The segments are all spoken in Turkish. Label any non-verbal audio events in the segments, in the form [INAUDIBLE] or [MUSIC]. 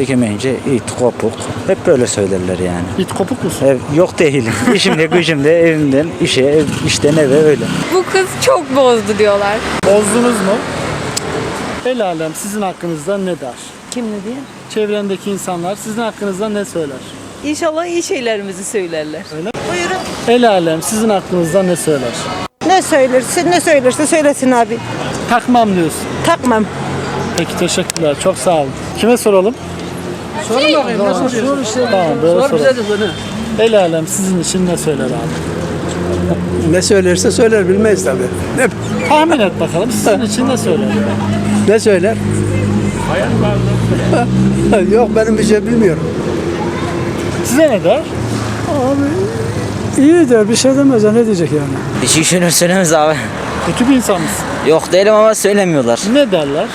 Çekemeyince it kopuk. Hep böyle söylerler yani. İt kopuk musun? Ev, yok değilim. [LAUGHS] İşimde gücümde evimden işe, ev, işten eve öyle. Bu kız çok bozdu diyorlar. Bozdunuz mu? El alem sizin hakkınızda ne der? Kim ne diye? Çevrendeki insanlar sizin hakkınızda ne söyler? İnşallah iyi şeylerimizi söylerler. El alem sizin hakkınızda ne söyler? Ne söylersin ne söylerse söylesin abi. Takmam diyorsun. Takmam. Peki teşekkürler. Çok sağ olun. Kime soralım? Sorun bakayım. Ne soruyorsun? Tamam böyle soralım. El alem sizin için ne söyler abi? Ne söylerse söyler bilmeyiz tabii. Ne, Tahmin et bakalım sizin için ne söyler? ne söyler? Yok benim bir şey bilmiyorum. Size ne der? İyi der bir şey demez ya ne diyecek yani. Bir şey düşünür söylemez abi. Kötü bir insan mısın? Yok değilim ama söylemiyorlar. Ne derler?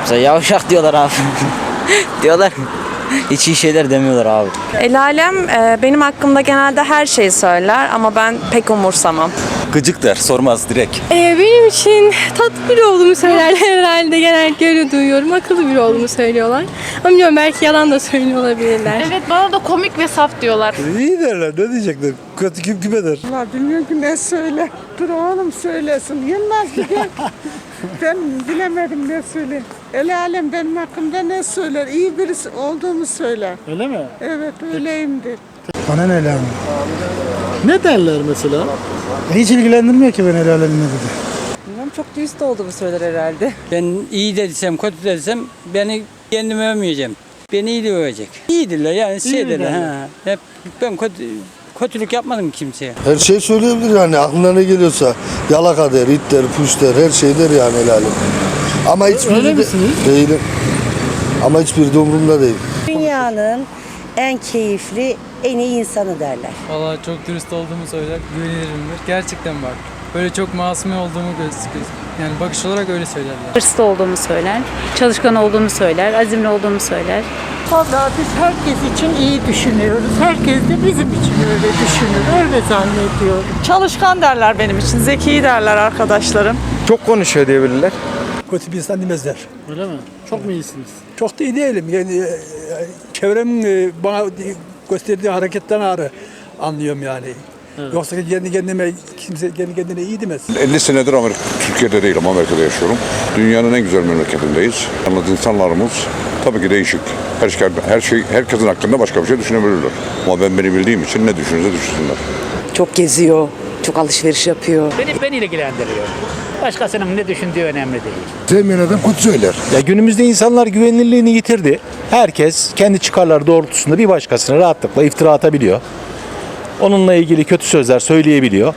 Mesela yavşak diyorlar abi. [LAUGHS] diyorlar. Hiç iyi şeyler demiyorlar abi. El alem e, benim hakkımda genelde her şeyi söyler ama ben pek umursamam. Gıcık der, sormaz direkt. Ee, benim için tatlı biri olduğumu söylerler [LAUGHS] herhalde. Genellikle öyle duyuyorum. Akıllı biri olduğumu söylüyorlar. Ama bilmiyorum belki yalan da söylüyor olabilirler. Evet bana da komik ve saf diyorlar. İyi derler ne diyecekler? Kötü kim kime der? Allah bilmiyorum ki ne söyle. Dur oğlum söylesin. Yılmaz gel. [LAUGHS] ben bilemedim ne söyle. El alem benim hakkımda ne söyler? İyi birisi olduğumu söyler. Öyle mi? Evet öyleyimdir. Bana ne lan? Ne derler mesela? Hiç ilgilendirmiyor ki beni el alemin ne dedi. Bilmem çok dürüst olduğumu söyler herhalde. Ben iyi de desem, kötü de desem beni kendimi övmeyeceğim. Beni iyi de övecek. İyidirler yani İyi şeydirler. Ha. Hep ben kötü, kötülük yapmadım kimseye. Her şey söyleyebilir yani aklına ne geliyorsa. Yalaka der, it der, puş der, her şey der yani el alem. Ama hiçbiri Öyle de misiniz? değilim. Ama hiçbiri de umurumda değil. Dünyanın en keyifli, en iyi insanı derler. Valla çok dürüst olduğumu söyler, güvenilirimdir. Gerçekten bak. Böyle çok masum olduğumu gösteriyor. Yani bakış olarak öyle söylerler. Hırslı olduğumu söyler, çalışkan olduğumu söyler, azimli olduğumu söyler. Vallahi biz herkes için iyi düşünüyoruz. Herkes de bizim için öyle düşünür. Öyle zannediyorum. Çalışkan derler benim için. Zeki derler arkadaşlarım. Çok konuşuyor diyebilirler. Kötü bir insan demezler. Öyle mi? Çok mu iyisiniz? Çok da iyi değilim. Yani e, çevremin e, bana gösterdiği hareketten ağrı anlıyorum yani. Yoksa kendi kendime kimse kendi kendine iyi demez. 50 senedir Amerika, Türkiye'de değilim, Amerika'da yaşıyorum. Dünyanın en güzel memleketindeyiz. Yalnız insanlarımız tabii ki değişik. Her şey, her şey, herkesin hakkında başka bir şey düşünebilirler. Ama ben beni bildiğim için ne düşünürse düşünsünler. Çok geziyor, çok alışveriş yapıyor. Beni, beni ilgilendiriyor. Başkasının ne düşündüğü önemli değil. Sevmeyen adam kötü söyler. Ya günümüzde insanlar güvenilirliğini yitirdi. Herkes kendi çıkarları doğrultusunda bir başkasına rahatlıkla iftira atabiliyor. Onunla ilgili kötü sözler söyleyebiliyor.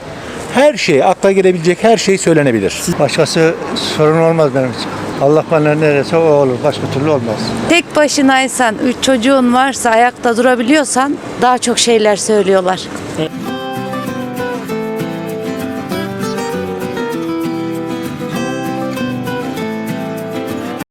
Her şey, akla gelebilecek her şey söylenebilir. Başkası sorun olmaz benim için. Allah bana neresi o olur. Başka türlü olmaz. Tek başınaysan, üç çocuğun varsa, ayakta durabiliyorsan daha çok şeyler söylüyorlar.